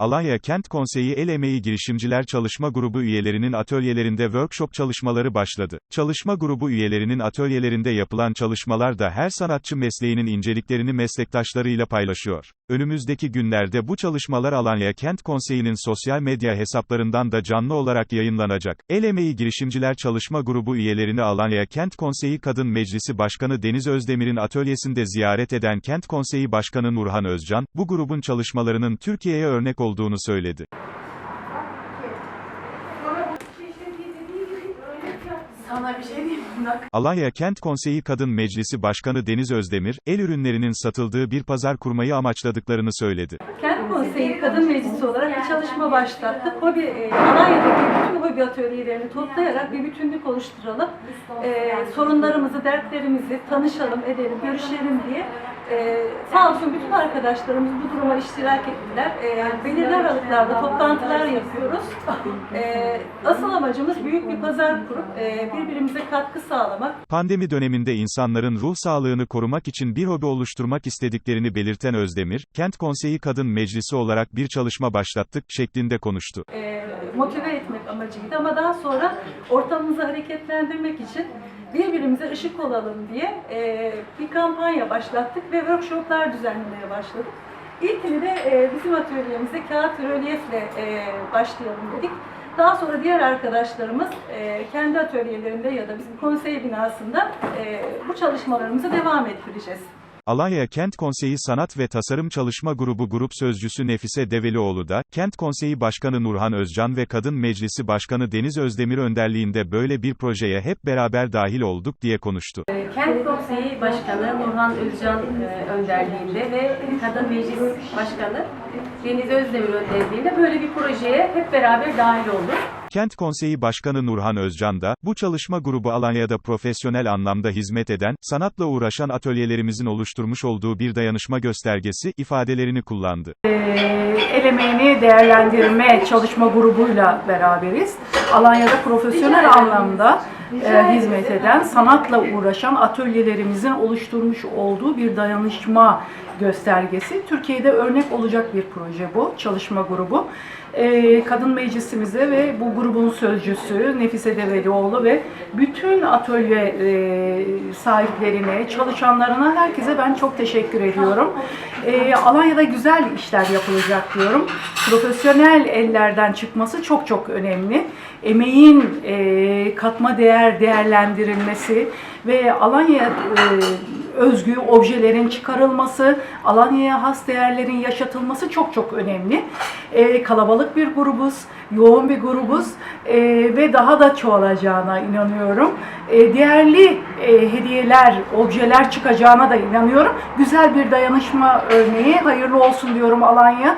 Alanya Kent Konseyi El Emeği Girişimciler Çalışma Grubu üyelerinin atölyelerinde workshop çalışmaları başladı. Çalışma grubu üyelerinin atölyelerinde yapılan çalışmalar da her sanatçı mesleğinin inceliklerini meslektaşlarıyla paylaşıyor. Önümüzdeki günlerde bu çalışmalar Alanya Kent Konseyi'nin sosyal medya hesaplarından da canlı olarak yayınlanacak. El Emeği Girişimciler Çalışma Grubu üyelerini Alanya Kent Konseyi Kadın Meclisi Başkanı Deniz Özdemir'in atölyesinde ziyaret eden Kent Konseyi Başkanı Nurhan Özcan, bu grubun çalışmalarının Türkiye'ye örnek olduğunu söyledi. Sana bir şey diyeyim bak. Alanya Kent Konseyi Kadın Meclisi Başkanı Deniz Özdemir, el ürünlerinin satıldığı bir pazar kurmayı amaçladıklarını söyledi. Kent Konseyi Kadın Meclisi olarak bir çalışma başlattık. Hobi, e, Alanya'daki bütün hobi atölyelerini toplayarak bir bütünlük oluşturalım. E, sorunlarımızı, dertlerimizi tanışalım, edelim, görüşelim diye. E, sağ olsun bütün arkadaşlarımız bu duruma iştirak ettiler. E, belirli aralıklarda toplantılar yapıyoruz. E, asıl amacımız büyük bir pazar kurup e, birbirimize katkı sağlamak. Pandemi döneminde insanların ruh sağlığını korumak için bir hobi oluşturmak istediklerini belirten Özdemir, Kent Konseyi Kadın Meclisi olarak bir çalışma başlattık şeklinde konuştu. e, motive etmek amacıydı ama daha sonra ortamımızı hareketlendirmek için birbirimize ışık olalım diye e, bir kampanya başlattık ve workshoplar düzenlemeye başladık. İlkini de e, bizim atölyemizde kağıt rölyefle e, başlayalım dedik. Daha sonra diğer arkadaşlarımız e, kendi atölyelerinde ya da bizim konsey binasında e, bu çalışmalarımızı devam ettireceğiz. Alanya Kent Konseyi Sanat ve Tasarım Çalışma Grubu Grup Sözcüsü Nefise Develioğlu da, Kent Konseyi Başkanı Nurhan Özcan ve Kadın Meclisi Başkanı Deniz Özdemir önderliğinde böyle bir projeye hep beraber dahil olduk diye konuştu. Kent Konseyi Başkanı Nurhan Özcan e, önderliğinde ve Kadın Meclis Başkanı Deniz Özdemir önderliğinde böyle bir projeye hep beraber dahil olduk. Kent Konseyi Başkanı Nurhan Özcan da, bu çalışma grubu Alanya'da profesyonel anlamda hizmet eden, sanatla uğraşan atölyelerimizin oluşturmuş olduğu bir dayanışma göstergesi, ifadelerini kullandı. el emeğini değerlendirme çalışma grubuyla beraberiz. Alanya'da profesyonel anlamda e, hizmet eden, sanatla uğraşan atölyelerimizin oluşturmuş olduğu bir dayanışma göstergesi. Türkiye'de örnek olacak bir proje bu, çalışma grubu. E, Kadın Meclisimize ve bu grubun sözcüsü Nefise Develioğlu ve bütün atölye e, sahiplerine, çalışanlarına, herkese ben çok teşekkür ediyorum. E, Alanya'da güzel işler yapılacak diyorum. Profesyonel ellerden çıkması çok çok önemli. Emeğin e, katma değer değerlendirilmesi ve Alanya e, özgü objelerin çıkarılması, Alanya'ya has değerlerin yaşatılması çok çok önemli. E, kalabalık bir grubuz, yoğun bir grubuz e, ve daha da çoğalacağına inanıyorum. E, değerli hediyeler, objeler çıkacağına da inanıyorum. Güzel bir dayanışma örneği. Hayırlı olsun diyorum Alanya.